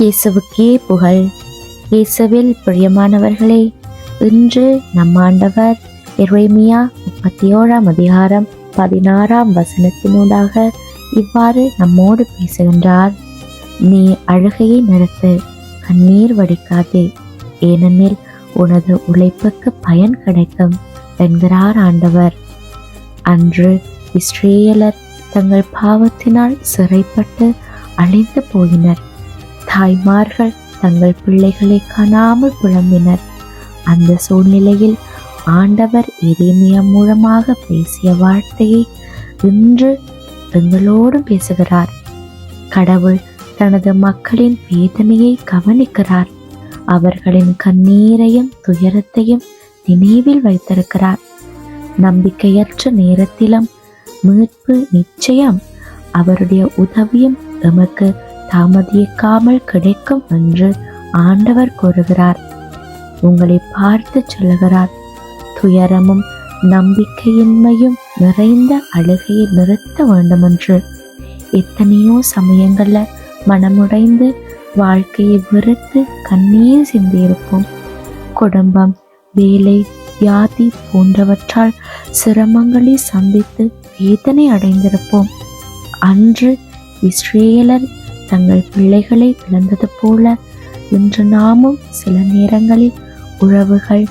இயேசுவுக்கே புகழ். இயேசுவில் பிரியமானவர்களே இன்று நம் ஆண்டவர் எரேமியா முப்பத்தி ஓராம் அதிகாரம் பதினாறாம் வசனத்தினூடாக இவ்வாறு நம்மோடு பேசுகின்றார். நீ அழுகையை நிறுத்து கண்ணீர் வடிக்காதே. ஏனெனில் உனது உழைப்புக்கு பயன் கிடைக்கும் என்கிறார் ஆண்டவர். அன்று இஸ்ரேலர் தங்கள் பாவத்தினால் சிறைப்பட்டு அழிந்து போயினர். தாய்மார்கள் தங்கள் பிள்ளைகளை காணாமல் புலம்பினர். அந்த சூழ்நிலையில் ஆண்டவர் எரேமியா மூலமாக பேசிய வார்த்தையை இன்று எங்களோடும் பேசுகிறார். கடவுள் தனது மக்களின் வேதனையை கவனிக்கிறார். அவர்களின் கண்ணீரையும் துயரத்தையும் நினைவில் வைத்திருக்கிறார். நம்பிக்கையற்ற நேரத்திலும் மீட்பு நிச்சயம் அவருடைய உதவியும் எமக்கு தாமதிக்காமல் கிடைக்கும் என்று ஆண்டவர் கூறுகிறார். உங்களை பார்த்து சொல்லுகிறார். துயரமும் நம்பிக்கையின்மையும் நிறைந்த அழுகையை நிறுத்த வேண்டுமென்று. எத்தனையோ சமயங்கள்ல மனமுடைந்து வாழ்க்கையை வெறுத்து கண்ணீர் சிந்தியிருப்போம். குடும்பம் வேலை வியாதி போன்றவற்றால் சிரமங்களை சந்தித்து வேதனை அடைந்திருப்போம். அன்று இஸ்ரேலர் தங்கள் பிள்ளைகளை இழந்தது போல இன்று நாமும் சில நேரங்களில் உறவுகள்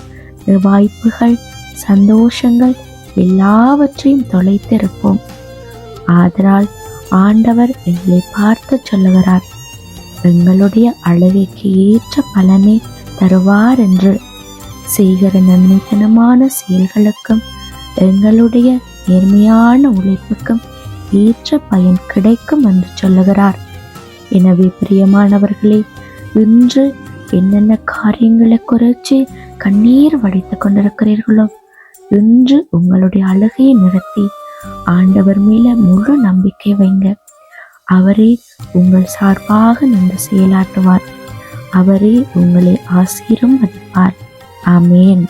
வாய்ப்புகள் சந்தோஷங்கள் எல்லாவற்றையும் தொலைத்திருப்போம். ஆதலால் ஆண்டவர் எங்களை பார்த்து சொல்லுகிறார். எங்களுடைய அழகைக்கு ஏற்ற பலனை தருவார் என்று. செய்கிற நன்மைத்தனமான செயல்களுக்கும் எங்களுடைய நேர்மையான உழைப்புக்கும் ஏற்ற பயன் கிடைக்கும் என்று சொல்லுகிறார். எனவே பிரியமானவர்களே இன்று என்னென்ன காரியங்களை குறைச்சி கண்ணீர் வடித்து கொண்டிருக்கிறீர்களோ இன்று உங்களுடைய அழுகையை நிறுத்தி ஆண்டவர் மேல முழு நம்பிக்கை வைங்க. அவரே உங்கள் சார்பாக நின்று செயலாற்றுவார். அவரே உங்களை ஆசீர்வதிப்பார். ஆமேன்.